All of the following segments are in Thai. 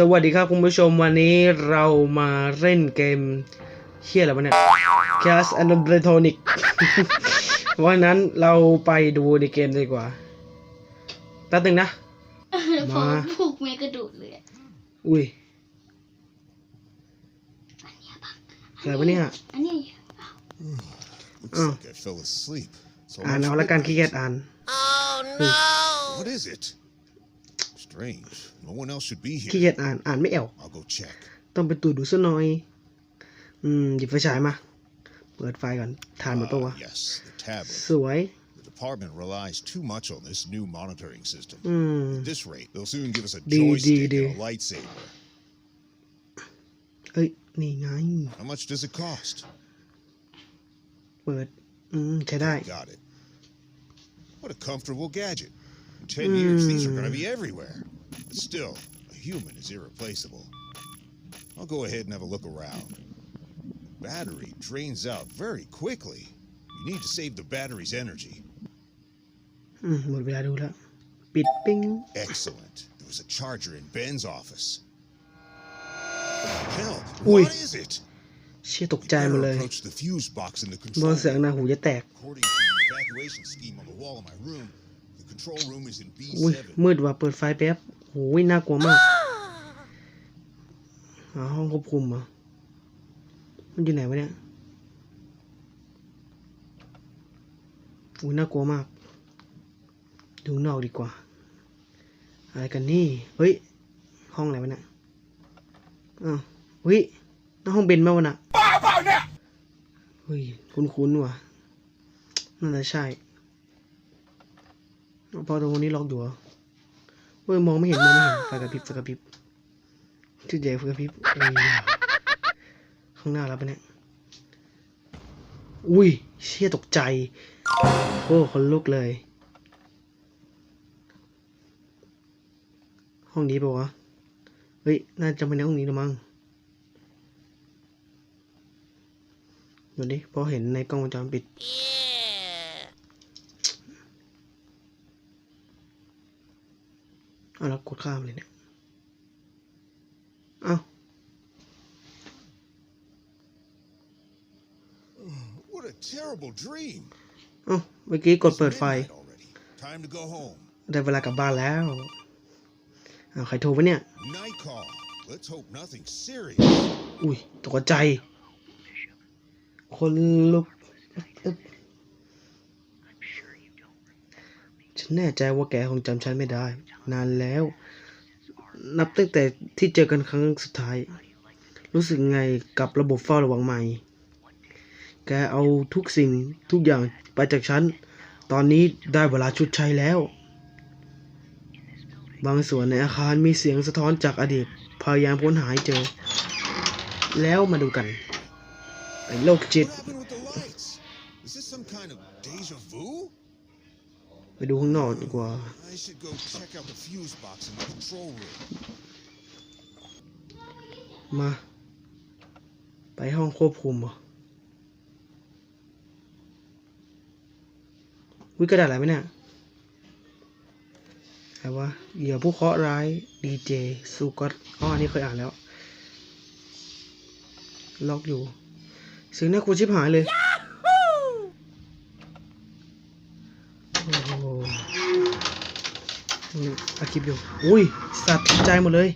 สวัสดีครับคุณผู้ชมวันนี้เรามาเล่นเกมเชี่ยอะไรวะเนี่ย Cast and Electronic วันนั้นเราไปดูในเกมดีกว่าแป๊บนึงนะพอมาผูกเมกระดูดเลยอะอุ้ยอันเนี้ยบังอะไรวะเนี่ยอันเนี้ย Looks Oh. like I fell asleep. So อ่าน much เอา for ละกัน the ขี้เกียจอ่าน What is it? Strange. No one else should be ขี้ here. เกียจอ่านอ่านไม่เอว I'll go check. ต้องไปตรวจดูซะหน่อย อืม หยิบไฟฉายมา เปิดไฟก่อนทานหมดปะวะ Ah, yes, the tablet. สวย The department relies too much on this new monitoring system. อืม At this rate, they'll soon give us a Đi, đi, joystick đi. and a lightsaber. เอ้ย นี่ไง How much does it cost? เปิด อืม ใช้ได้ Got it. What a comfortable gadget. In 10 years, these are going to be everywhere. But still, a human is irreplaceable. I'll go ahead and have a look around. Battery drains out very quickly. You need to save the battery's energy. อืม หมดเวลาดูแล้ว ปิดปิ้ง Excellent. There was a charger in Ben's office. Hell, Ui. what is it? เชี่ยตกใจ Better หมดเลย approach the fuse box in the บอ control เสียง room. นะหูจะแตก According to the evacuation scheme on the wall of my room, the control room is in อุ้ย B7. มืดว่ะเปิดไฟแป๊บ โอ้ยน่ากลัวมากหาห้องควบคุมเหรอมันอยู่ไหนวะเนี่ยอุ้ยน่ากลัวมาก ดูข้างนอกดีกว่า อะไรกันนี่ เฮ้ย ห้องไหนวะเนี่ยอ้าวเฮ้ยนั่นห้องเบนมาวะน่ะเฮ้ย คุ้นๆว่ะ น่าจะใช่พอตรงนี้ล็อกอยู่เหรอ เว้ยมองไม่เห็นมองไม่เห็นไฟกระพริบไฟกระพริบชื่อใหญ่ไฟกระพริบข้างหน้าแล้วปะเนี่ยอุ้ยเชี่ยตกใจโอ้คนลุกเลย ห้องนี้ปะวะเฮ้ยน่าจะเป็นในห้องนี้ละมั้งดูดิพราะเห็นในกล้องวงจรปิดเอา แล้วกดข้ามเลยเนี่ยเอา What a terrible dream. เอาเมื่อกี้กด It's เปิดไฟ midnight already. Time to go home. ได้เวลากลับบ้านแล้วเอาใครโทรวะเนี่ย Night call. Let's hope nothing serious. อุ้ยตกใจคนลุกอึ๊บ ฉันแน่ใจว่าแกคงจำฉันไม่ได้ นานแล้ว นับตั้งแต่ที่เจอกันครั้งสุดท้าย รู้สึกไงกับระบบเฝ้าระวังใหม่ แกเอาทุกสิ่งทุกอย่างไปจากฉัน ตอนนี้ได้เวลาชุดใช้แล้ว บางส่วนในอาคารมีเสียงสะท้อนจากอดีต พยายามค้นหาให้เจอ แล้วมาดูกัน ไอ้โรคจิต What happened with the lights? Is this some kind of deja vu? ไปดูข้างนอกดีกว่า I should go check out the fuse box in the control room. มา ไปห้องควบคุมเหรอวิกระดาษอะไรไหมเนี่ยอะไรวะเหยื่อผู้เคราะห์ร้ายดีเจสุกอตอ๋ออันนี้เคยอ่านแล้ว ล็อกอยู่เสียงน่ากลัวชิบหายเลยโอ้โหนี่ อาคลิปอยู่ อุ้ยสัตว์ตกใจหมดเลย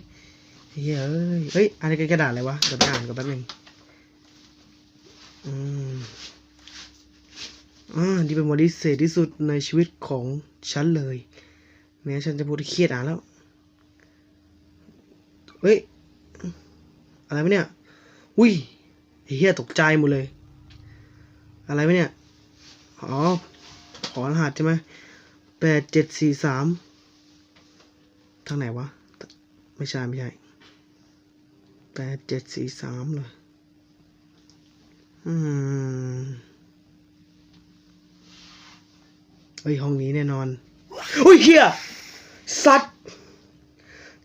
เฮ้ยเอ้ยเฮ้ย อันนี้กระดาษอะไรวะ เดี๋ยวไปอ่านกันแป๊บนึงอืมอ่านี่เป็นวันที่เศษที่สุดในชีวิตของฉันเลย แม้ฉันจะพูดเครียดอ่านแล้ว เฮ้ย อะไรวะเนี่ย อุ้ยเหี้ยตกใจหมดเลย อะไรวะเนี่ย อ๋อ ขอรหัสใช่ไหมแปดเจ็ดสี่สาม ทางไหนวะ ไม่ใช่ ไม่ใช่แปดเจ็ดสี่สามเลยอืมเฮ้ย ห้องนี้แน่นอนโอ้ยเฮียสัตว์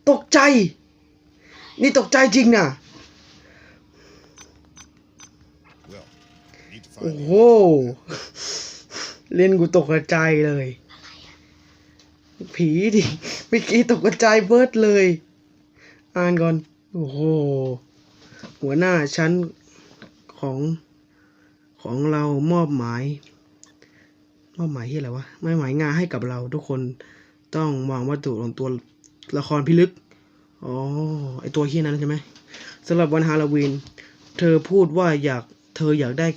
ตกใจ นี่ตกใจจริงนะ Well, I need to โอ้ find โห the เล่นกูตกใจเลย ผีดิเมื่อกี้ตกใจเบิร์ดเลย อ่านก่อน โอ้โห หัวหน้าชั้นของของเรามอบหมาย มอบหมายที่อะไรวะ ไม่หมายงานให้กับเราทุกคนต้องวางวัตถุลงตัวละครพิลึก อ๋อ ไอตัวเฮี้ยนั้นใช่ไหมสำหรับวันฮาโลวีน เธอพูดว่าอยาก เธออยากได้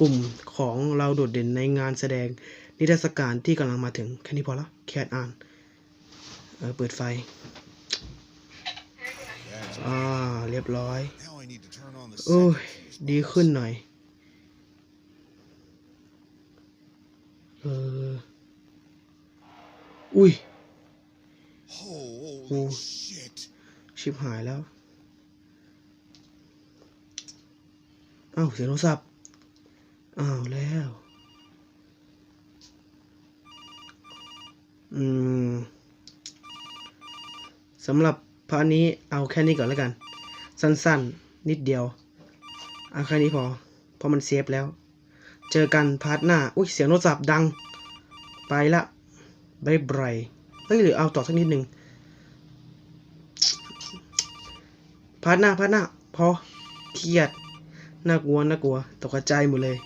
กลุ่มของเราโดดเด่นในงานแสดง นิทรรศการที่กำลังมาถึง แค่นี้พอละแค่อ่านเออเปิดไฟ That's อ่า เรียบร้อย Now I need to turn on the โอ้ย second fuse ดี box. ขึ้นหน่อย เออ อุ้ย Holy Oh. shit. ชิบหายแล้วอ้าวเสียงโทรศัพท์อ้าวแล้ว อืม สำหรับพาร์ทนี้เอาแค่นี้ก่อนแล้วกัน สั้นๆ นิดเดียว เอาแค่นี้พอ เพราะมันเซฟแล้ว เจอกันพาร์ทหน้า อุ้ยเสียงโทรศัพท์ดัง ไปละบายบายเฮ้ยหรือเอาต่อสักนิดหนึ่งพาร์ทหน้าพาร์ทหน้า พอเครียดน่ากลัวน่ากลัว ตกใจหมดเลย